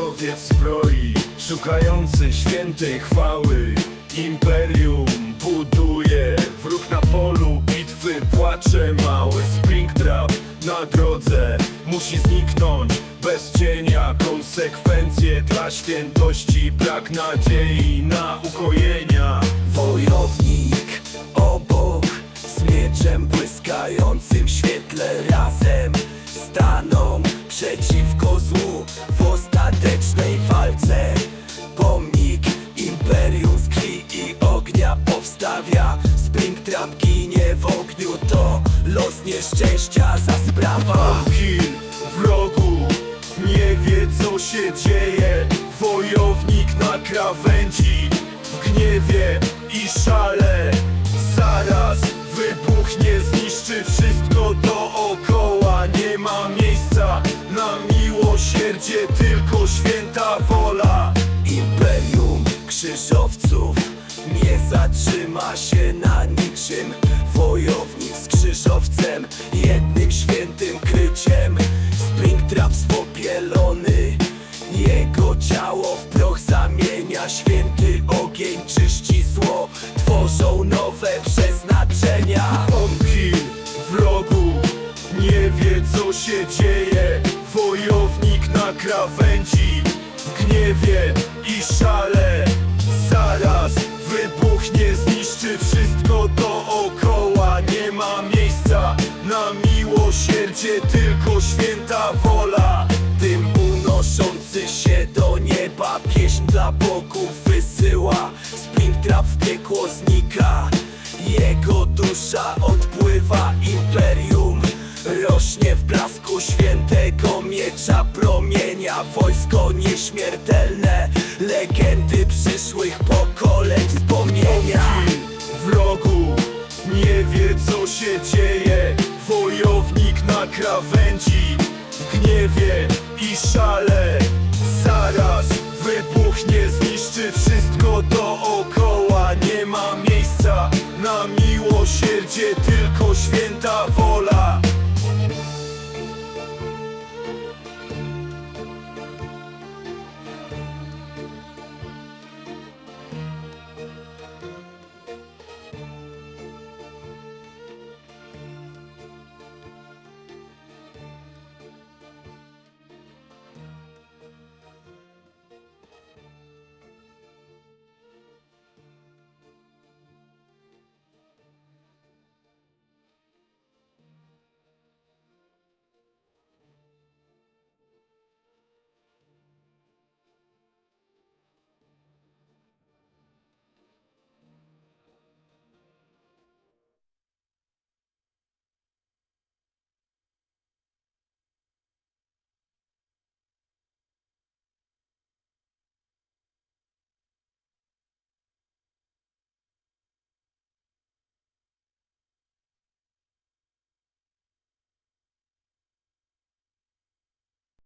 chłopiec w zbroi Szukający świętej chwały. Imperium buduje Wróg na polu bitwy płacze Mały Springtrap na drodze. Musi zniknąć bez cienia Konsekwencje. Dla świętości Brak nadziei na ukojenia. Wojownik powstawia. Springtrap ginie w ogniu, to los nieszczęścia za sprawa. Kill wrogu Nie wie co się dzieje. Wojownik na krawędzi W gniewie i szale. Zaraz wybuchnie Zniszczy wszystko dookoła. Nie ma miejsca na miłosierdzie Tylko święta wola. Imperium krzyżowców nie zatrzyma się na niczym. Wojownik z krzyżowcem, jednym świętym kryciem. Springtrap spopielony, jego ciało w proch zamienia. Święty ogień czyści zło, tworzą nowe przeznaczenia. Kill wrogu Nie wie co się dzieje. Wojownik na krawędzi W gniewie i szale Jego dusza odpływa Imperium rośnie w blasku świętego miecza Promienia wojsko nieśmiertelne Legendy przyszłych pokoleń wspomnienia. Wrogu Nie wie co się dzieje Wojownik na krawędzi W gniewie na miłosierdzie Tylko święta wola